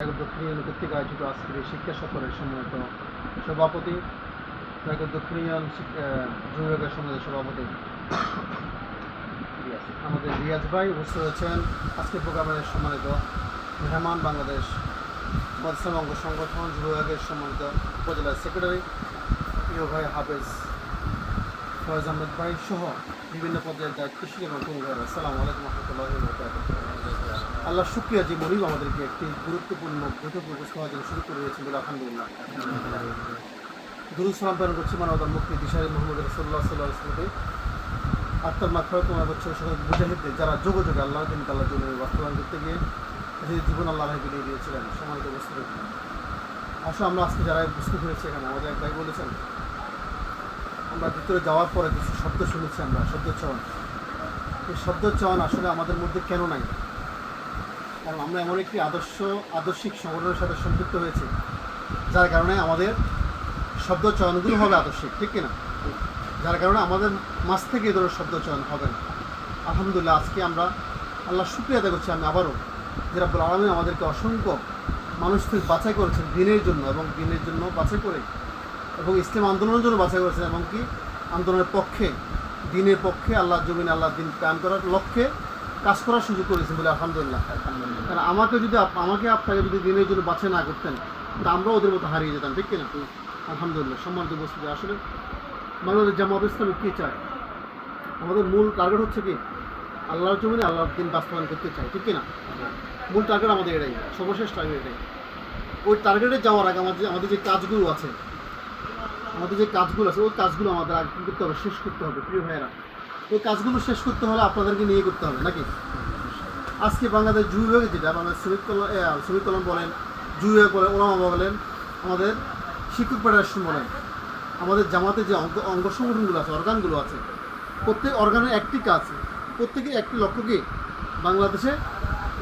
দক্ষিণ কর্তৃক আয়োজিত আজকের এই শিক্ষা সফরের সম্মানিত সভাপতি দক্ষিণ ইউনিয়ন যুব বিভাগের সম্মানিত সভাপতি আমাদের রিয়াজ ভাই উপস্থিত হয়েছেন আজকের প্রোগ্রামের সম্মানিত মেহমান বাংলাদেশ মদসান অঙ্গ সংগঠন যুব বিভাগের সম্মানিত উপজেলা সেক্রেটারি প্রিয় ভাই হাফেজ ফয়েজ আহমেদ ভাই সহ বিভিন্ন পর্যায়ের দায়িত্বশীল এবং ভাই আসসালামু আলাইকুম রহমতুল্লাহ আল্লাহ শুক্রিয়া যে মরিব আমাদেরকে একটি গুরুত্বপূর্ণ হওয়ার জন্য সুযোগ করে দিয়েছেন বলে আলহামদুলিল্লাহ। দুরুদ সালাম প্রেরণ করছি মানবতার মুক্তি দিশারি মোহাম্মদ রসল্লাহ সাল্লাহ ইসলামকে আত্মার মাখরাত তোমার হচ্ছে সকল মুজাহিদদের যারা যোগ যোগে আল্লাহ দিন আল্লাহ জন্য বাস্তবায়ন করতে গিয়ে নিজের জীবন আল্লাহ বিলিয়ে দিয়েছিলেন সমানিত উপস্থিত। আসলে আমরা আজকে যারা উপস্থিত হয়েছি এখানে, আমাদের এক বলেছেন, আমরা ভিতরে যাওয়ার পরে কিছু শব্দ শুনেছি আমরা, শব্দোচ্চারণ। এই শব্দোচ্চারণ আসলে আমাদের মধ্যে কেন নাই? কারণ আমরা এমন একটি আদর্শ, আদর্শিক সংগঠনের সাথে সম্পৃক্ত হয়েছি, যার কারণে আমাদের শব্দ চয়নগুলো হবে আদর্শিক, ঠিক কিনা? যার কারণে আমাদের মাছ থেকে এ ধরনের শব্দ চয়ন হবে না। আলহামদুলিল্লাহ, আজকে আমরা আল্লাহ শুক্রিয়া আদায় করছি আমি আবারও যে রাব্বুল আমাদেরকে অসংখ্য মানুষ থেকে বাছাই করেছেন দিনের জন্য এবং দিনের জন্য বাছাই করে এবং ইসলাম আন্দোলনের জন্য বাছাই করেছেন এবং কি? আন্দোলনের পক্ষে, দিনের পক্ষে আল্লাহ জমিন আল্লাহ দিন কায়ন করার লক্ষ্যে কাজ করার সুযোগ করেছেন বলে আলহামদুলিল্লাহ। কারণ আমাকে যদি আমাকে আপনাকে যদি দিনের জন্য বাছাই না করতেন, তা আমরাও ওদের মতো হারিয়ে যেতাম, ঠিক কিনা? আলহামদুলিল্লাহ, সম্মানিত উপস্থিতি। আসলে বাংলাদেশ জামাত ইসলামী কী চায়? আমাদের মূল টার্গেট হচ্ছে কি? আল্লাহর জমিনে আল্লাহর দিন বাস্তবায়ন করতে চাই, ঠিক কিনা? মূল টার্গেট আমাদের এটাই, সর্বশেষ টার্গেট এটাই। ওই টার্গেটে যাওয়ার আগে আমাদের আমাদের যে কাজগুলো আছে, আমাদের যে কাজগুলো আছে, ওই কাজগুলো আমাদের আগে করতে হবে, শেষ করতে হবে, প্রিয় ভাইয়েরা। ওই কাজগুলো শেষ করতে হলে আপনাদেরকে নিয়ে করতে হবে, নাকি? আজকে বাংলাদেশ জুই বিভাগে যেটা বাংলাদেশ শ্রমিক কল্যাণ শ্রমিক কল্যাণ বলেন, জুই বিভাগ বলেন ওলামা বলেন, আমাদের শিক্ষক ফেডারেশন বলেন, আমাদের জামাতে যে অঙ্গ অঙ্গ সংগঠনগুলো আছে, অর্গানগুলো আছে, প্রত্যেক অর্গানের একটি কাজ প্রত্যেকের একটি লক্ষ্য কি? বাংলাদেশে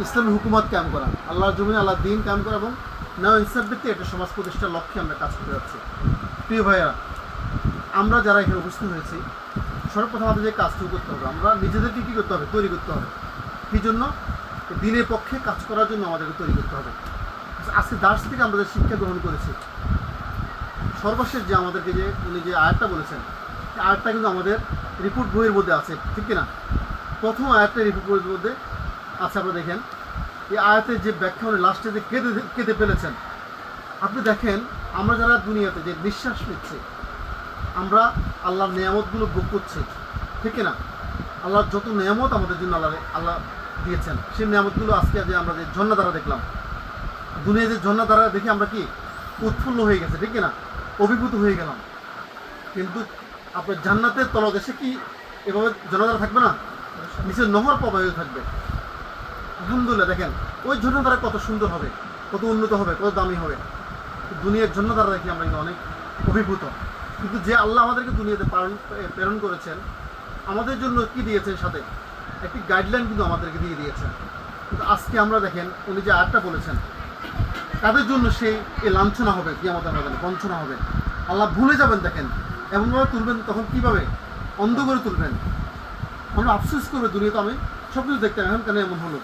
ইসলামী হুকুমত কায়েম করা, আল্লাহর জমিনে আল্লাহ দিন কায়েম করা এবং নাও ইনসাফ ভিত্তিক একটা সমাজ প্রতিষ্ঠার লক্ষ্যে আমরা কাজ করে যাচ্ছি। প্রিয় ভাইয়া আমরা যারা এখানে উপস্থিত হয়েছি সর্বপ্রথম আমাদের যে কাজটুকু করতে হবে, আমরা নিজেদেরকে কী করতে হবে? তৈরি করতে হবে। কী জন্য? দিনের পক্ষে কাজ করার জন্য আমাদেরকে তৈরি করতে হবে। আজকে দাস থেকে আমরা যে শিক্ষা গ্রহণ করেছি, সর্বশেষ যে আমাদেরকে যে উনি যে আয়াতটা বলেছেন আয়াতটা কিন্তু আমাদের রিপোর্ট বইয়ের মধ্যে আছে, ঠিক কিনা? প্রথম আয়াতটা রিপোর্ট বইয়ের মধ্যে আছে, আপনারা দেখেন। এই আয়াতের যে ব্যাখ্যা উনি লাস্টে যে কেঁদে কেঁদে ফেলেছেন। আপনি দেখেন, আমরা যারা দুনিয়াতে যে নিঃশ্বাস নিচ্ছি আমরা আল্লাহর নিয়ামতগুলো ভোগ করছি। ঠিক না আল্লাহর যত নিয়ামত আমাদের জন্য আল্লাহ আল্লাহ দিয়েছেন, সেই নিয়ামতগুলো আজকে যে আমরা যে ঝর্ণা দ্বারা দেখলাম দুনিয়া যে ঝর্ণা দ্বারা দেখে আমরা কি উৎফুল্ল হয়ে গেছে, ঠিক না অভিভূত হয়ে গেলাম। কিন্তু আপনার জান্নাতের তলদেশে কি এভাবে ঝর্ণাধারা থাকবে না? নিচের নহর প্রবাহিত থাকবে। আলহামদুলিল্লাহ, দেখেন, ওই ঝর্ণাধারা কত সুন্দর হবে, কত উন্নত হবে, কত দামি হবে। দুনিয়ার ঝর্ণাধারা দেখি আমরা কিন্তু অনেক অভিভূত। কিন্তু যে আল্লাহ আমাদেরকে দুনিয়াতে প্রেরণ করেছেন, আমাদের জন্য কি দিয়েছেন সাথে? একটি গাইডলাইন কিন্তু আমাদেরকে দিয়ে দিয়েছেন। কিন্তু আজকে আমরা দেখেন, উনি যে আটটা বলেছেন, তাদের জন্য সেই এই লাঞ্ছনা হবে কি আমাদের হবে বঞ্চনা হবে। আল্লাহ ভুলে যাবেন, দেখেন, এমনভাবে তুলবেন, তখন কীভাবে? অন্ধ করে তুলবেন। আমরা আফসোস করবে দুনিয়াতে আমি সব কিছু দেখতাম, এখন কেন এমন হলো?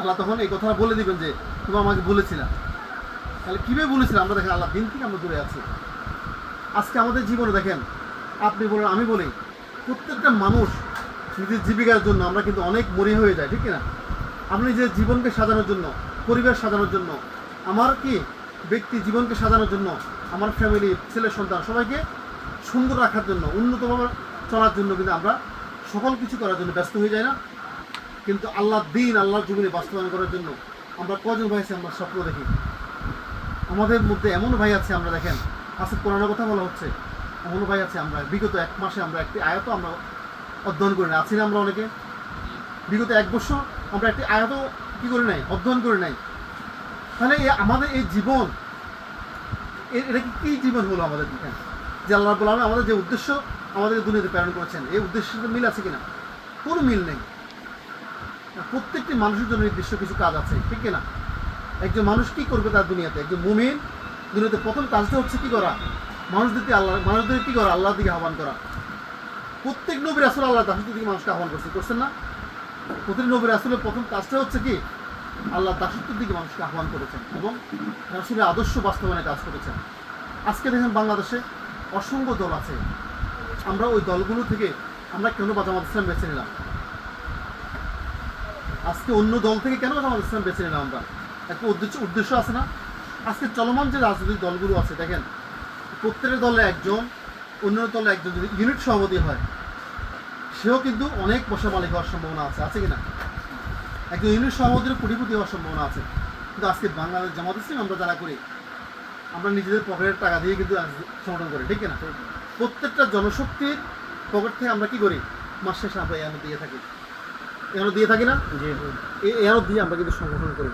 আল্লাহ তখন এই কথাটা বলে দিবেন যে, তুমি আমাকে বলেছিলা। তাহলে কীভাবে বলেছিলাম আমরা দেখেন, আল্লাহ দিন থেকে আমরা দূরে আছি। আমাদের জীবনে দেখেন, আপনি বলেন, আমি বলি, প্রত্যেকটা মানুষ নিজের জীবিকার জন্য আমরা কিন্তু অনেক মরিয়া হয়ে যায়, ঠিক না আপনি যে জীবনকে সাজানোর জন্য, পরিবার সাজানোর জন্য, আমার কি ব্যক্তি জীবনকে সাজানোর জন্য, আমার ফ্যামিলি ছেলে, সন্তান সবাইকে সুন্দর রাখার জন্য, উন্নতভাবে চলার জন্য কিন্তু আমরা সকল কিছু করার জন্য ব্যস্ত হয়ে যাই না? কিন্তু আল্লাহ দিন, আল্লাহর জমিনে বাস্তবায়ন করার জন্য আমরা কজন ভাই আছি আমরা স্বপ্ন দেখি। আমাদের মধ্যে এমন ভাই আছে, আমরা দেখেন আজকে কোরআনের কথা বলা হচ্ছে। এমন ভাই আছে আমরা, বিগত এক মাসে আমরা একটি আয়ত আমরা অধ্যয়ন করি না আছি না আমরা অনেকে। বিগত এক বছর আমরা একটি আয়ত কি করে নাই, অধ্যয়ন করে নাই। তাহলে আমাদের এই জীবন এটা কি জীবন হলো আমাদের যে আল্লাহ বললাম আমাদের যে উদ্দেশ্য আমাদের দুনিয়াতে প্রেরণ করেছেন, এই উদ্দেশ্যের সাথে মিল আছে কিনা? কোনো মিল নেই। প্রত্যেকটি মানুষের জন্য নির্দিষ্ট কিছু কাজ আছে, ঠিক কিনা? একজন মানুষ কি করবে তার দুনিয়াতে? একজন মুমিন দুনিয়াতে প্রথম কাজটা হচ্ছে কি করা? মানুষদেরকে আল্লাহ মানুষদের কি করা? আল্লাহর দিকে আহ্বান করা। প্রত্যেক নবীর আসলে আল্লাহ তাহিদ দিকে মানুষকে আহ্বান করছে, করছেন না? প্রত্যেক নবীর আসলে প্রথম কাজটা হচ্ছে কি? আল্লাহ দাসত্বের দিকে মানুষকে আহ্বান করেছেন এবং রাসুলের আদর্শ বাস্তবায়নে কাজ করেছেন। আজকে দেখেন বাংলাদেশে অসংখ্য দল আছে। আমরা ওই দলগুলো থেকে আমরা কেন জামাত ইসলাম বেছে নিলাম? আজকে অন্য দল থেকে কেন জামাত ইসলাম বেছে নিলাম আমরা? একটা উদ্দেশ্য উদ্দেশ্য আছে না? আজকে চলমান যে রাজনৈতিক দলগুলো আছে দেখেন প্রত্যেকের দলে একজন অন্য দলে একজন যদি ইউনিট সভাপতি হয় সেও কিন্তু অনেক পয়সা মালিক হওয়ার সম্ভাবনা আছে আছে কিনা? একজন ইউনিট সভাপতির কোটিপতি হওয়ার সম্ভাবনা আছে। কিন্তু আজকে বাংলাদেশ জামাত ইসলাম আমরা যারা করি আমরা নিজেদের পকেটের টাকা দিয়ে কিন্তু সংগঠন করি ঠিক না প্রত্যেকটা জনশক্তির পকেট থেকে আমরা কি করি? মাস শেষে আমরা এখানে দিয়ে থাকি। এখানে দিয়ে থাকি না? এরও দিয়ে আমরা কিন্তু সংগঠন করি।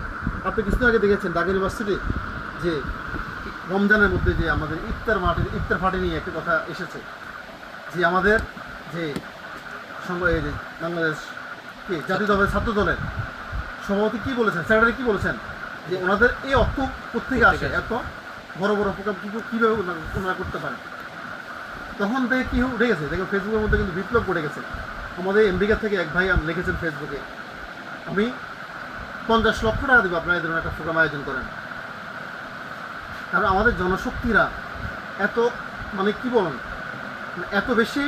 আপনি কিছুদিন আগে দেখেছেন ঢাকা ইউনিভার্সিটি যে রমজানের মধ্যে যে আমাদের ইফতার মাঠে ইফতার পার্টি নিয়ে একটা কথা এসেছে যে আমাদের যে বাংলাদেশ কি জাতীয় দলের ছাত্র দলের সভাপতি কী বলেছেন? সেক্রেটারি কী বলেছেন? যে ওনাদের এই অর্থ কোথেকে আসে? এত বড় বড় প্রোগ্রাম কী- কীভাবে ওনারা করতে পারে? তখন থেকে কী উঠে গেছে? দেখুন ফেসবুকের মধ্যে কিন্তু বিপ্লব পড়ে গেছে। আমাদের আমেরিকা থেকে এক ভাই লিখেছেন ফেসবুকে আমি পঞ্চাশ লক্ষ টাকা দেবো আপনারা এই ধরনের একটা প্রোগ্রাম আয়োজন করেন। কারণ আমাদের জনশক্তিরা এত মানে কি বলেন মানে এত বেশি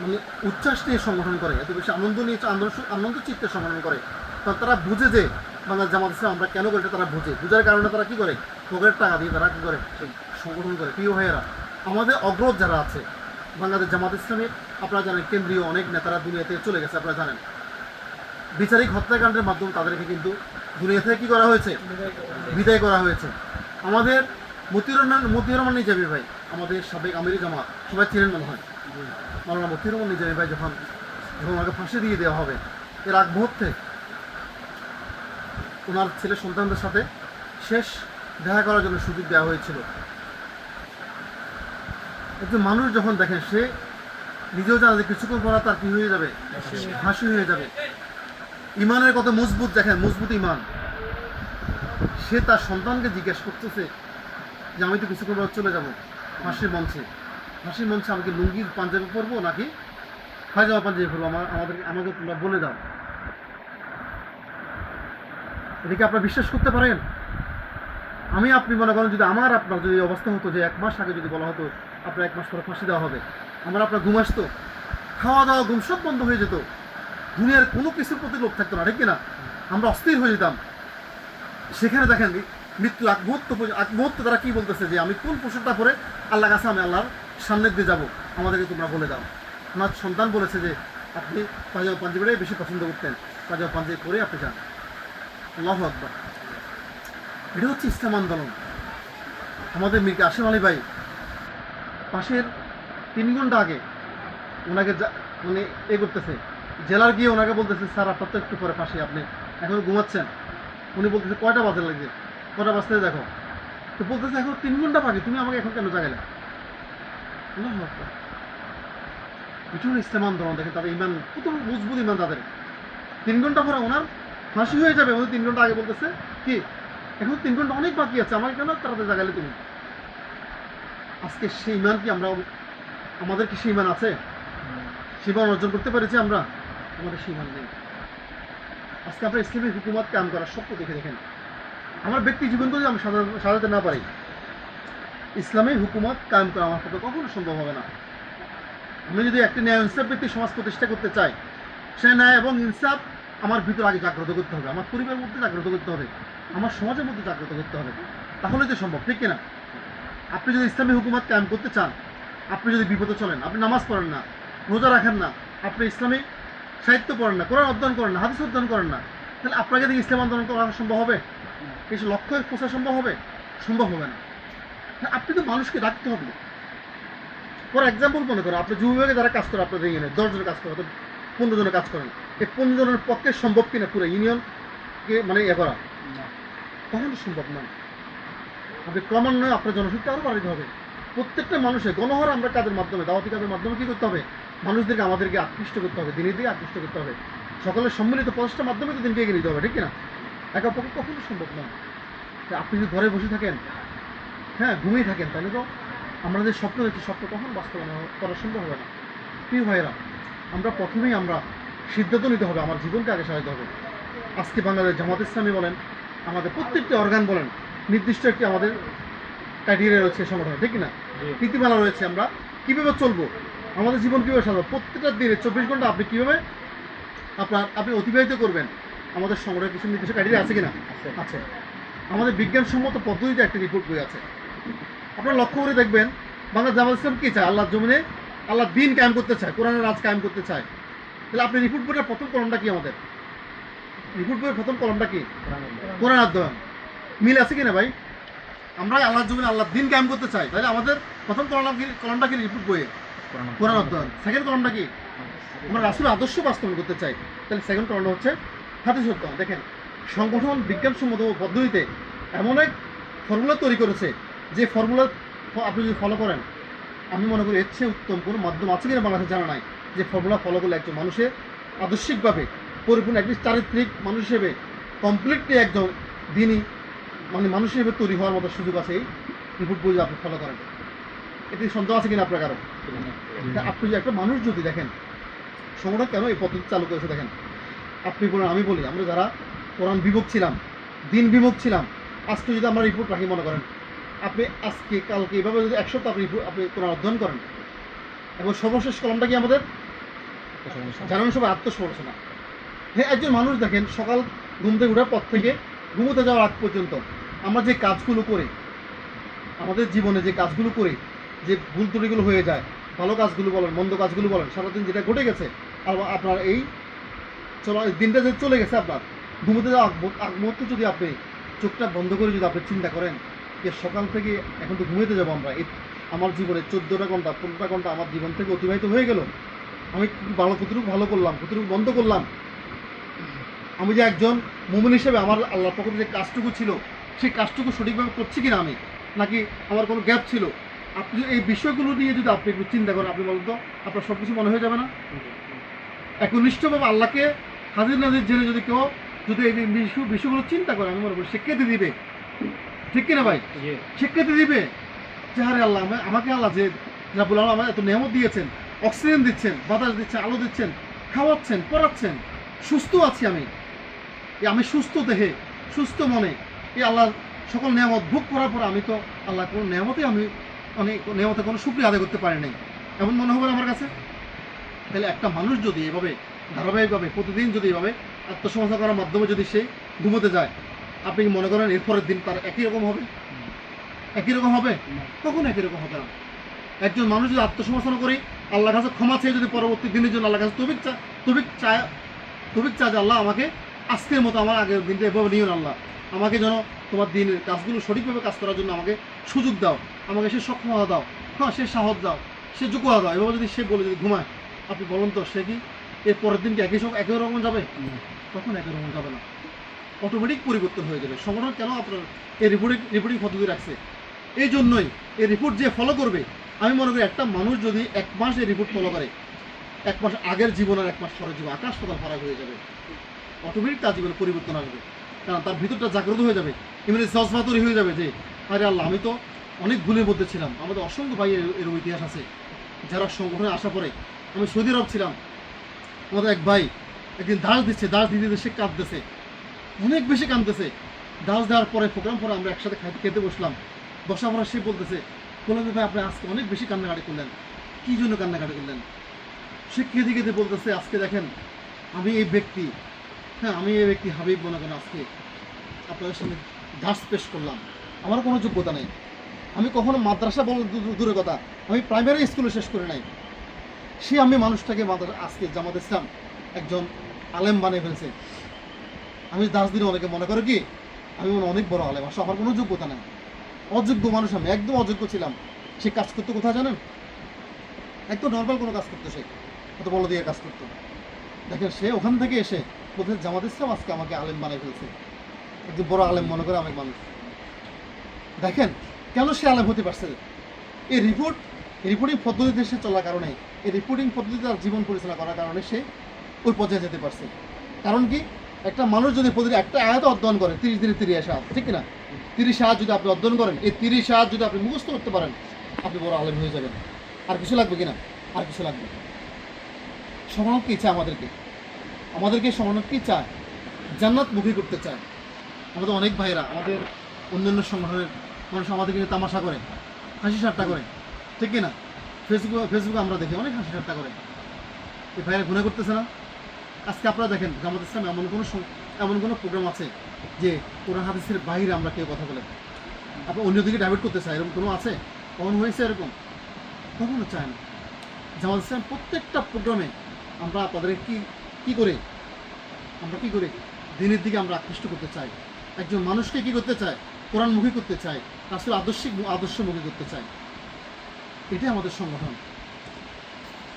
মানে উচ্ছ্বাস নিয়ে সংগঠন করে, এত বেশি আনন্দ নিয়ে আনন্দ আনন্দ চিত্তে সংগঠন করে, তা তারা বুঝে যে বাংলা জামাত ইসলাম আমরা কেন করি তারা বুঝে। বুঝার কারণে তারা কি করে? পকেটের টাকা দিয়ে তারা কী করে? সংগঠন করে। প্রিয় ভাইয়েরা, আমাদের অগ্রজ যারা আছে, বাংলাদেশ জামাত ইসলামের আপনারা জানেন কেন্দ্রীয় অনেক নেতারা দুনিয়াতে চলে গেছে, আপনারা জানেন। বিচারিক হত্যাকাণ্ডের মাধ্যমে তাদেরকে কিন্তু দুনিয়া থেকে কি করা হয়েছে? বিদায় করা হয়েছে। আমাদের মতিউর রহমান মতিউর রহমান নিজামী ভাই আমাদের সাবেক আমিরি জামাত সবাই চিনেন মনে হয়। মাওলানা মতিউর রহমান নিজামী ভাই যখন যখন ওনাকে ফাঁসি দিয়ে দেওয়া হবে এর আগ মুহূর্তে ওনার ছেলে সন্তানদের সাথে শেষ দেখা করার জন্য সুযোগ দেওয়া হয়েছিল। একজন মানুষ যখন দেখেন সে নিজেও জানে যে কিছুক্ষণ পর তার কি হয়ে যাবে? ফাঁসি হয়ে যাবে। ইমানের কত মজবুত দেখেন মজবুত ইমান। সে তার সন্তানকে জিজ্ঞেস করতেছে যে, আমি তো কিছুক্ষণ পর চলে যাব। ফাঁসির মঞ্চে। ফাঁসির মঞ্চে আমাকে লুঙ্গির পাঞ্জাবি পরবো নাকি? পায়জামা পাঞ্জাবি পরবো। আমার আমাদের আমাকে তোমরা বলে দাও। এটাকে আপনারা বিশ্বাস করতে পারেন? আমি আপনি মনে করেন যদি আমার আপনার যদি অবস্থা হতো যে, এক মাস আগে যদি বলা হতো, আপনার এক মাস পরে ফাঁসি দেওয়া হবে। আমার আপনার ঘুম আসতো। খাওয়া দাওয়া, ঘুম সব বন্ধ হয়ে যেত। দুনিয়ার কোনো কিছুর প্রতি লোক থাকতো না, ঠিক কিনা? আমরা অস্থির হয়ে যেতাম। সেখানে দেখেন মৃত্যু আগ মুহূর্ত তারা কি বলতেছে যে আমি কোন পোশাকটা পরে আল্লাহ কাছে আমি আল্লাহর সামনে দিয়ে যাব, আমাদেরকে তোমরা বলে দাও। ওনার সন্তান বলেছে যে আপনি পাঞ্জাব পাঞ্জাবিটাই বেশি পছন্দ করতেন পাঞ্জাব পাঞ্জাবি পরে আপনি যান। আল্লাহ আকবর। এটা হচ্ছে ইসলাম আন্দোলন। আমাদের মির্কা আসিম আলী ভাই পাশের তিন ঘণ্টা আগে ওনাকে মানে এ করতেছে। জেলার গিয়ে ওনাকে বলতেছে, স্যার, আপনার তো একটু পরে পাশে আপনি এখনও ঘুমাচ্ছেন। উনি বলতেছে কয়টা বাজে লাগছে? কটা বাজতে দেখো। তো বলতেছে এখন তিন ঘণ্টা বাকি তুমি আমাকে এখন কেন জাগাইলে? হলো ইসলাম আন্দোলন দেখেন তাদের ইমান কত মজবুত ইমান তাদের। তিন ঘণ্টা পরে ওনার ফাঁসি হয়ে যাবে উনি তিন ঘণ্টা আগে বলতেছে কি? এখন তিন ঘণ্টা অনেক বাকি আছে আমাকে কেন তাড়াতাড়ি জাগালে তুমি? আজকে সেই ইমান কি আমরা আমাদের কি সেই ইমান আছে? সীমান অর্জন করতে পেরেছি আমরা? আমাদের সীমান নেই। আজকে আমরা ইসলামী হুকুমত কাম করার স্বপ্ন দেখে দেখেন। আমার ব্যক্তি জীবন যদি আমি সাজা- সাজাতে না পারি ইসলামী হুকুমত কায়েম করা আমার পক্ষে কখনো সম্ভব হবে না। আমি যদি একটি ন্যায় ইনসাফ ভিত্তিক সমাজ প্রতিষ্ঠা করতে চাই সে ন্যায় এবং ইনসাফ আমার ভিতরে আগে জাগ্রত করতে হবে, আমার পরিবারের মধ্যে জাগ্রত করতে হবে, আমার সমাজের মধ্যে জাগ্রত করতে হবে তাহলে তো সম্ভব, ঠিক কিনা? আপনি যদি ইসলামী হুকুমত কায়েম করতে চান, আপনি যদি বিপদে চলেন, আপনি নামাজ পড়েন না, রোজা রাখেন না, আপনি ইসলামী সাহিত্য পড়েন না কোরআন অধ্যয়ন করেন না হাদিস অধ্যয়ন করেন না তাহলে আপনাকে দেখি ইসলাম আন্দোলন করা সম্ভব হবে? কিছু লক্ষ্য পৌঁছা সম্ভব হবে? সম্ভব হবে না। আপনি তো মানুষকে ডাকতে হবে। ফর এক্সাম্পল মনে করো আপনি যুব বিভাগে যারা কাজ করে আপনাদের ইউনিয়নে দশজনের কাজ করে পনেরো জনের কাজ করেন এই পনেরো জনের পক্ষে সম্ভব কিনা পুরো ইউনিয়নকে মানে ইয়ে করা? কখনো সম্ভব নয় আপনি ক্রমান্বয়ে আপনার জনশক্তি আরও বাড়াতে হবে। প্রত্যেকটা মানুষের গণহার আমরা কাজের মাধ্যমে দাওয়াতি কাজের মাধ্যমে কী করতে হবে? মানুষদেরকে আমাদেরকে আকৃষ্ট করতে হবে দিনের দিকে আকৃষ্ট করতে হবে। সকলের সম্মিলিত প্রচেষ্টার মাধ্যমে তো দিনকে এগিয়ে নিতে হবে ঠিক না একা পক্ষে কখনো সম্ভব না তা আপনি যদি ঘরে বসে থাকেন হ্যাঁ ঘুমিয়ে থাকেন তাহলে তো আমরা যে স্বপ্ন দেখছি স্বপ্ন কখন বাস্তবায়ন করা সম্ভব হবে না। প্রিয় ভাইয়েরা আমরা প্রথমেই আমরা সিদ্ধান্ত নিতে হবে আমার জীবনকে আগে সাজাতে হবে। আজকে বাংলাদেশ জামাত ইসলামী বলেন আমাদের প্রত্যেকটি অর্গান বলেন নির্দিষ্ট একটি আমাদের ক্রাইটেরিয়া রয়েছে সংগঠন ঠিক না নীতিমালা রয়েছে আমরা কীভাবে চলবো? আমাদের জীবন কীভাবে সাজাবো? প্রত্যেকটা দিনে চব্বিশ ঘণ্টা আপনি কীভাবে আপনার আপনি অতিবাহিত করবেন? আমাদের সংগঠনের কিছু নির্দিষ্ট ক্রাইটেরিয়া আছে কিনা? আছে। আমাদের বিজ্ঞানসম্মত পদ্ধতিতে একটা রিপোর্ট বই আছে। আপনারা লক্ষ্য করে দেখবেন বাংলা জামাত ইসলাম কী চায়? আল্লাহর জমিনে আল্লাহ দিন কায়েম করতে চায় কোরআনের রাজ কায়েম করতে চায়। তাহলে আপনি রিপোর্ট বইটার প্রথম কলমটা কি আমাদের? রিপোর্ট বইয়ের প্রথম কলমটা কি? কোরআন অধ্যয়ন মিল আছে কিনা ভাই? আমরা আল্লাহর জমিনে আল্লাহ দিন কায়েম করতে চাই। তাহলে আমাদের প্রথম কলম কি কলমটা কি রিপোর্ট বইয়ে কোরআন অধ্যয়ন সেকেন্ড কলমটা কি? আমরা রাসুল আদর্শ বাস্তবায়ন করতে চাই। তাহলে সেকেন্ড কলমটা হচ্ছে সত্য দেখেন সংগঠন বিজ্ঞানসম্মত পদ্ধতিতে এমন এক ফর্মুলা তৈরি করেছে যে ফর্মুলা আপনি যদি ফলো করেন আমি মনে করি এর চেয়ে উত্তম কোনো মাধ্যম আছে কিনা বাংলাদেশে জানা নাই যে ফর্মুলা ফলো করলে একজন মানুষের আদর্শিকভাবে পরিপূর্ণ একটি চারিত্রিক মানুষ হিসেবে কমপ্লিটলি একজন দিনই মানে মানুষ হিসেবে তৈরি হওয়ার মতো সুযোগ আছে এই রিপোর্ট বই আপনি ফলো করেন। এটি সন্দেহ আছে কিনা আপনার কারও? আপনি যে একটা মানুষ যদি দেখেন সংগঠন কেন এই পদ্ধতি চালু করেছে দেখেন? আপনি বলেন আমি বলি আমরা যারা কোরআন বিমুখ ছিলাম দিন বিমুখ ছিলাম আজকে যদি আমরা রিপোর্ট রাখি মনে করেন আপনি আজকে কালকে এভাবে যদি এক সপ্তাহ আপনি আপনি কোরআন অধ্যয়ন করেন এবং সর্বশেষ কলমটা কি আমাদের? জানানো সবাই আত্মসমালোচনা হ্যাঁ একজন মানুষ দেখেন সকাল ঘুম থেকে ওঠার পর থেকে ঘুমোতে যাওয়ার আগ পর্যন্ত আমরা যে কাজগুলো করি আমাদের জীবনে যে কাজগুলো করি যে ভুল ত্রুটিগুলো হয়ে যায়, ভালো কাজগুলো বলেন, মন্দ কাজগুলো বলেন, সারাদিন যেটা ঘটে গেছে আপনার এই চলো দিনটা যে চলে গেছে আপনার, ঘুমোতে যাওয়া আগ মুহূর্তে যদি আপনি চোখটা বন্ধ করে যদি আপনি চিন্তা করেন, যে সকাল থেকে এখন তো ঘুমোতে যাব আমরা আমার জীবনে চোদ্দোটা ঘণ্টা, পনেরোটা ঘণ্টা আমার জীবন থেকে অতিবাহিত হয়ে গেল। আমি ভালো, কতটুকু ভালো করলাম, কতটুকু বন্ধ করলাম। আমি যে একজন মুমিন হিসেবে আমার আল্লাহ পক্ষ যে কাজটুকু ছিল, সেই কাজটুকু সঠিকভাবে করছি কিনা আমি, নাকি আমার কোনো গ্যাপ ছিল? আপনি এই বিষয়গুলো নিয়ে যদি আপনি একটু চিন্তা করেন আপনি বলুন তো আপনার সব কিছু মনে হয়ে যাবে না? একনিষ্ঠভাবে আল্লাহকে হাজির নাজির জেনে যদি কেউ যদি এই বিষয় বিষয়গুলো চিন্তা করে আমি মনে করি স্বীকৃতি দিবে। ঠিক কিনা ভাই? স্বীকৃতি দিবে যে আরে আল্লাহ আমাকে আল্লাহ যে রাবুল আল্লাহ আমার এত নিয়ামত দিয়েছেন অক্সিজেন দিচ্ছেন বাতাস দিচ্ছেন আলো দিচ্ছেন খাওয়াচ্ছেন পড়াচ্ছেন সুস্থ আছি আমি। এই আমি সুস্থ দেহে সুস্থ মনে এই আল্লাহ সকল নিয়ামত ভোগ করার পর আমি তো আল্লাহ কোনো নিয়ামতে আমি অনেক নিয়ামতে কোনো সুক্রিয়া আদায় করতে পারি নাই। এমন মনে হবে আমার কাছে? তাহলে একটা মানুষ যদি এভাবে ধারাবাহিকভাবে প্রতিদিন যদি এভাবে আত্মসমস্যা করার মাধ্যমে যদি সে ঘুমোতে যায় আপনি কি মনে করেন এরপরের দিন তার একই রকম হবে? একই রকম হবে? কখন একই রকম হবে না। একজন মানুষ যদি আত্মসমর্থন করি আল্লাহর কাছে ক্ষমা চেয়ে যদি পরবর্তী দিনের জন্য আল্লাহর কাছে তবিক চা তবিক চায় তবিক চায় যে আল্লাহ আমাকে আজকের মতো আমার আগের দিনটা এভাবে নিও আল্লাহ। আমাকে যেন তোমার দিনের কাজগুলো সঠিকভাবে কাজ করার জন্য আমাকে সুযোগ দাও। আমাকে সে সক্ষমতা দাও। হ্যাঁ সে সাহস দাও সে যোগ্যতা দাও। এভাবে যদি সে বলে যদি ঘুমায় আপনি বলুন তো সে কি এর পরের দিনকে একই সব একই রকম যাবে? তখন একই রকম যাবে না। অটোমেটিক পরিবর্তন হয়ে যাবে। সংগঠন কেন আপনার এই রিপোর্টিং রিপোর্টিং পদ্ধতি রাখছে? এই জন্যই এই রিপোর্ট যে ফলো করবে আমি মনে করি একটা মানুষ যদি এক মাস এই রিপোর্ট ফলো করে এক মাস আগের জীবন আর এক মাস পরের জীবন আকাশ পাতাল ফারাক হয়ে যাবে। অটোমেটিক তার জীবনে পরিবর্তন আসবে। কারণ তার ভিতরটা জাগ্রত হয়ে যাবে। এমনি জজবা তৈরি হয়ে যাবে যে আরে আল্লাহ আমি তো অনেক ভুলের মধ্যে ছিলাম। আমাদের অসংখ্য ভাই এর- এরকম ইতিহাস আছে, যারা সংগঠনে আসা পরে। আমি সৌদি আরব ছিলাম। আমাদের এক ভাই একদিন দাস দিচ্ছে, দাস দিতে দিতে সে কাঁদতেছে। অনেক বেশি কাঁদতেছে। দাস দেওয়ার পরে, প্রোগ্রাম পরে আমরা একসাথে খাইতে, খেতে বসলাম। বসার পরে সে বলতেছে বললাম ভাই, আপনি আজকে অনেক বেশি কান্নাকাটি করলেন। কী জন্য কান্নাকাটি করলেন? সে কেঁদে কেঁদে বলতেছে, আজকে দেখেন, আমি এই ব্যক্তি হ্যাঁ আমি এই ব্যক্তি হাবিব মনে করেন আজকে আপনাদের সামনে দাস পেশ করলাম। আমার কোনো যোগ্যতা নেই। আমি কখনো মাদ্রাসা বল দূরের কথা। আমি প্রাইমারি স্কুলে শেষ করে নাই। সে আমি মানুষটাকে মাদ্রাসা, আজকে জামাত ইসলাম একজন আলেম বানিয়ে ফেলছে। আমি দাস দিনে অনেকে মনে করে কি, আমি মনে অনেক বড় আলেম, আসলে আমার কোনো যোগ্যতা নেই। অযোগ্য মানুষ আমি, একদম অযোগ্য ছিলাম। সে কাজ করতে কোথায় জানেন? একদম নর্মাল কোনো কাজ করতো সে। কত বড় দিয়ে কাজ করতো। দেখেন সে ওখান থেকে এসে বলতে জামাত ইসলাম আজকে আমাকে আলেম বানিয়ে ফেলছে। একজন বড় আলেম মনে করে অনেক মানুষ। দেখেন কেন সে আলাপ হতে পারছে এই রিপোর্ট রিপোর্টিং পদ্ধতিতে সে চলার কারণে, এই রিপোর্টিং পদ্ধতিতে তার জীবন পরিচালনা করার কারণে সে ওই পর্যায়ে যেতে পারছে। কারণ কি? একটা মানুষ যদি প্রতিদিন একটা আয়াত অধ্যয়ন করে, তিরিশ দিনে তিরিশ আয়াত, ঠিক না তিরিশ আয়াত যদি আপনি অধ্যয়ন করেন, এই তিরিশ আয়াত যদি আপনি মুখস্থ করতে পারেন, আপনি বড় আলেম হয়ে যাবেন। আর কিছু লাগবে কিনা? আর কিছু লাগবে সমানব কি চায় আমাদেরকে? আমাদেরকে সমানব কি চায়? জান্নাত মুখী করতে চায়। আমাদের অনেক ভাইরা আমাদের অন্যান্য সংগঠনের মানুষ আমাদেরকে নিয়ে তামাশা করে, হাসি ঠাট্টা করে, ঠিক কি না ফেসবুক ফেসবুকে আমরা দেখি, অনেক হাসি ঠাট্টা করে। এই ভাইরা গুণা করতেছে না। আজকে আপনারা দেখেন, জামাত ইসলাম এমন কোনো এমন কোনো প্রোগ্রাম আছে যে কোরআন হাদিসের বাইরে আমরা কেউ কথা বলে আপনি অন্যদিকে ডাইভার্ট করতে চাই এরকম কোনো আছে? কখন হয়েছে এরকম? কখনো চায় না। জামাত ইসলাম প্রত্যেকটা প্রোগ্রামে আমরা তাদের কি কি করে, আমরা কি করে দিনের দিকে আমরা আকৃষ্ট করতে চাই? একজন মানুষকে কি করতে চাই কোরআনমুখী করতে চাই রাসুল আদর্শিক আদর্শমুখী করতে চাই এটাই আমাদের সংগঠন।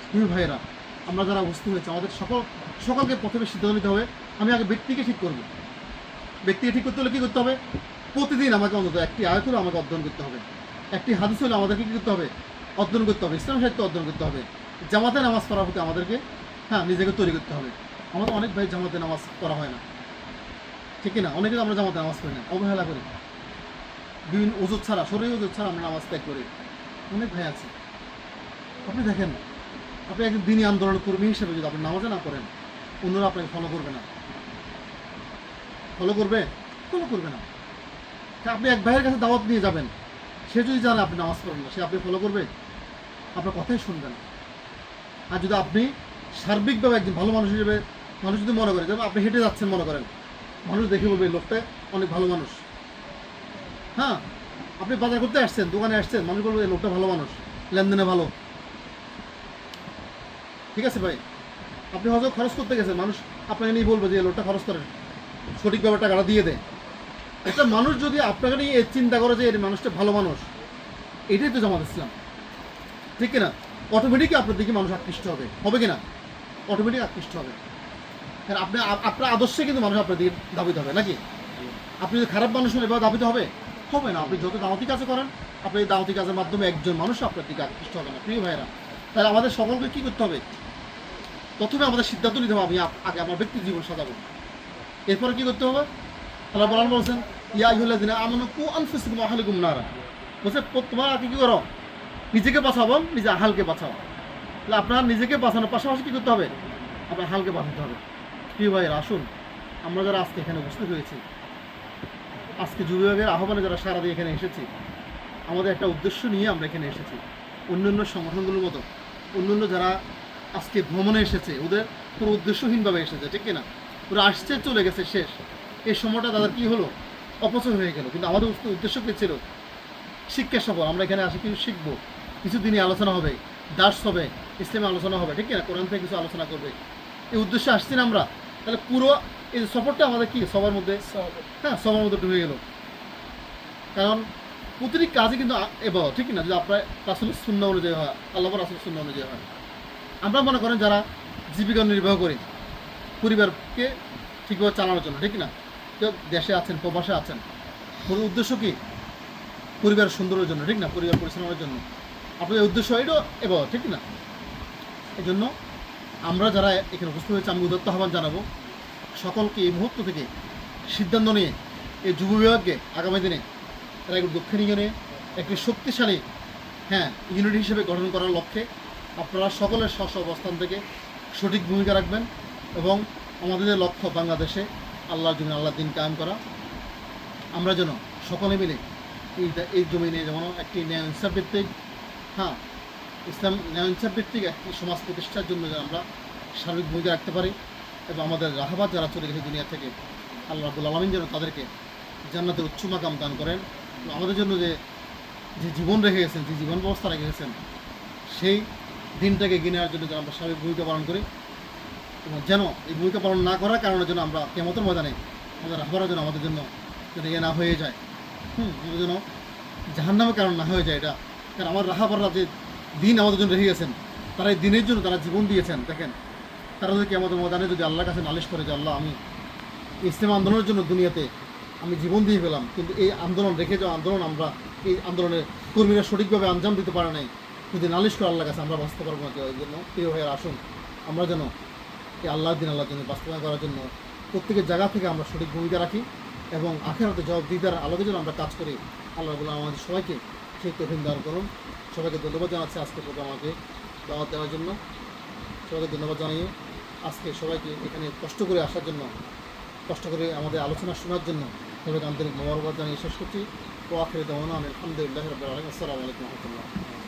প্রিয় ভাইয়েরা, আমরা যারা বস্তু হয়েছে, আমাদের সকল সকলকে প্রথমে সিদ্ধান্ত নিতে হবে, আমি আগে ব্যক্তিকে ঠিক করব। ব্যক্তিকে ঠিক করতে হলে কী করতে হবে? প্রতিদিন আমাকে অন্তত একটি আয়ত হলে আমাকে অধ্যয়ন করতে হবে। একটি হাদিস হলে আমাদেরকে কী করতে হবে? অধ্যয়ন করতে হবে, ইসলাম সাহিত্য অধ্যয়ন করতে হবে। জামাতে নামাজ পড়ার প্রতি আমাদেরকে হ্যাঁ নিজেকে তৈরি করতে হবে। আমাদের অনেক ভাই জামাতে নামাজ পড়া হয় না। ঠিক না? অনেকে আমরা জামাতে নামাজ পড়ি না, অবহেলা করি। বিভিন্ন ওজুর ছাড়া শরীর ওজুর ছাড়া আমরা নামাজ ত্যাগ করি। অনেক ভাই আছে। আপনি দেখেন, আপনি একজন দিনী আন্দোলন কর্মী হিসেবে যদি আপনি নামাজে না করেন অন্যরা আপনাকে ফলো করবে না। ফলো করবে? ফলো করবে না। আপনি এক ভাইয়ের কাছে দাওয়াত নিয়ে যাবেন। সে যদি জানে আপনি নামাজ পড়েন না, সে আপনি ফলো করবে? আপনার কথাই শুনবে না আর যদি আপনি সার্বিকভাবে একজন ভালো মানুষ হিসেবে, মানুষ যদি মনে করে, যেমন আপনি হেঁটে যাচ্ছেন মনে করেন, মানুষ দেখে বলবে লোকটা অনেক ভালো মানুষ। হ্যাঁ আপনি বাজার করতে আসছেন, দোকানে আসছেন, মানুষ বলবে লোকটা ভালো মানুষ, লেনদেনে ভালো। ঠিক আছে ভাই, আপনি হয়তো খরচ করতে গেছেন, মানুষ আপনাকে নিয়ে বলবে যে লোকটা খরচ করেন সঠিকভাবে টাকাটা দিয়ে দেয়। একটা মানুষ যদি আপনাকে নিয়ে চিন্তা করে যে, এই মানুষটা ভালো মানুষ, এটাই তো জামাত ইসলাম। ঠিক কিনা? অটোমেটিকই আপনার দিকে মানুষ আকৃষ্ট হবে। হবে কিনা? অটোমেটিক আকৃষ্ট হবে। কারণ আপনি আপনার আদর্শে কিন্তু মানুষ আপনার দিকে দাবিত হবে, নাকি? আপনি যদি খারাপ মানুষ হন এবার দাবিত হবে? হবে না। আপনি যত দাওয়াতি কাজ করেন, আপনি এই দাওয়াতি কাজের মাধ্যমে একজন মানুষ আপনার দিকে আকৃষ্ট হবে না। প্রিয় ভাইরা তাহলে আমাদের সকলকে কী করতে হবে? প্রথমে আমাদের সিদ্ধান্ত নিতে হবে, আমি আগে আমার ব্যক্তি জীবন সাজাবো। এরপরে কী করতে হবে? আল্লাহ বলান বলছেন, ইয়া ইহুল্লাহ দিনা আমনু কু আনফুসিকুম আহলিকুম নারা। বলছে প- তোমার আগে কী করো? নিজেকে বাঁচাবো নিজে হালকে বাঁচাও। তাহলে আপনার নিজেকে বাঁচানোর পাশাপাশি কী করতে হবে? আপনার হালকে বাঁচাতে হবে। প্রিয় ভাইয়ের, আসুন, আমরা যারা আজকে এখানে উপস্থিত হয়েছি আজকে যুব বিভাগের আহ্বানে যারা সারা দিয়ে এখানে এসেছি, আমাদের একটা উদ্দেশ্য নিয়ে আমরা এখানে এসেছি। অন্যান্য সংগঠনগুলোর মতো, অন্যান্য যারা আজকে ভ্রমণে এসেছে, ওদের কোনো উদ্দেশ্যহীনভাবে এসেছে, ঠিক কিনা? ওরা আসছে, চলে গেছে, শেষ। এই সময়টা তাদের কী হলো? অপচয় হয়ে গেল। কিন্তু আমাদের উদ্দ- উদ্দেশ্য কী ছিল? শিক্ষা সফর আমরা এখানে আসি, কিছু শিখব। কিছু দিনই আলোচনা হবে। দাস হবে, ইসলামে আলোচনা হবে, ঠিক কিনা? কোরআন থেকে কিছু আলোচনা করবে। এই উদ্দেশ্যে আসছি না আমরা। তাহলে পুরো এই সফরটা আমাদের কি সবার মধ্যে? হ্যাঁ সবার মধ্যে ঢুকে গেল। কারণ প্রতিটি কাজে কিন্তু এবার ঠিক না? যদি আপনার রাসুলের শূন্য অনুযায়ী হয় আল্লাহ রাসুল শূন্য অনুযায়ী হয়। আমরা মনে করেন যারা জীবিকা নির্বাহ করি পরিবারকে ঠিকভাবে চালানোর জন্য ঠিক না? কেউ দেশে আছেন প্রবাসে আছেন মূল উদ্দেশ্য কি? পরিবার সুন্দরের জন্য ঠিক না? পরিবার পরিচালনার জন্য। আপনাদের উদ্দেশ্য এটাও এবার ঠিক না? এই জন্য আমরা যারা এখানে উপস্থিত হয়েছি আমি উদত্ত আহ্বান জানাব সকলকে এই মুহূর্ত থেকে সিদ্ধান্ত নিয়ে এই যুব বিভাগকে আগামী দিনে একটু দক্ষিণ ইউনিয়নে একটি শক্তিশালী হ্যাঁ ইউনিট হিসেবে গঠন করার লক্ষ্যে আপনারা সকলের স্ব অবস্থান থেকে সঠিক ভূমিকা রাখবেন এবং আমাদের লক্ষ্য বাংলাদেশে আল্লাহর জন্য আল্লাহ দিন কায়েম করা, আমরা যেন সকলে মিলে এই এই জমিনে যেমন একটি ন্যায় ইনসাফ ভিত্তিক হ্যাঁ ইসলাম, ন্যায় ইনসাফ ভিত্তিক একটি সমাজ প্রতিষ্ঠার জন্য যেন আমরা সার্বিক ভূমিকা রাখতে পারি। এবং আমাদের রাহাবাদ যারা চলে গেছে দুনিয়া থেকে, আল্লাহ রাবুল আলমিন যেন তাদেরকে জান্নাতের উচ্চ মাকাম দান করেন। আমাদের জন্য যে যে জীবন রেখে গেছেন, যে জীবন ব্যবস্থা রেখে গেছেন, সেই দিনটাকে এগিয়ে নেওয়ার জন্য যেন আমরা স্বাভাবিক ভূমিকা পালন করি। এবং যেন এই ভূমিকা পালন না করার কারণে যেন আমরা কেমতের ময়দানে আমাদের রাহবারের যেন আমাদের জন্য যেন ইয়ে না হয়ে যায়। হুম, আমাদের জন্য জাহান্নামের কারণ না হয়ে যায় এটা। কারণ আমার রাহাবাররা যে দিন আমাদের জন্য রেখে গেছেন, তারা এই দিনের জন্য তারা জীবন দিয়েছেন, দেখেন। তারা যদি কেমতের ময়দানে যদি আল্লাহর কাছে নালিশ করে যে আল্লাহ, আমি ইসলাম আন্দোলনের জন্য দুনিয়াতে আমি জীবন দিয়ে পেলাম, কিন্তু এই আন্দোলন রেখে যাওয়া আন্দোলন আমরা, এই আন্দোলনের কর্মীরা সঠিকভাবে আঞ্জাম দিতে পারে নাই, যদি নালিশ করে আল্লাহর কাছে আমরা বাঁচতে পারব না, কেউ জন্য প্রিয় হয়ে আসুন, আমরা যেন এই আল্লাহর দিন আল্লাহর জন্য বাস্তবায়ন করার জন্য প্রত্যেকের জায়গা থেকে আমরা সঠিক ভূমিকা রাখি এবং আখেরাতে জবাব দিদার আলোকে যেন আমরা কাজ করি। আল্লাহ বলে আমাদের সবাইকে সেই তফিন দান করুন। সবাইকে ধন্যবাদ জানাচ্ছি আজকে আমাকে দাওয়াত দেওয়ার জন্য। সবাইকে ধন্যবাদ জানিয়ে আজকে সবাইকে এখানে কষ্ট করে আসার জন্য, কষ্ট করে আমাদের আলোচনা শোনার জন্য সবাইকে আন্তরিক মোবারকবাদ জানিয়ে শেষ করছি। ও আখেরি দেওয়ানা আলহামদুলিল্লাহ আসসালামু আলাইকুম রহমতুল্লাহ।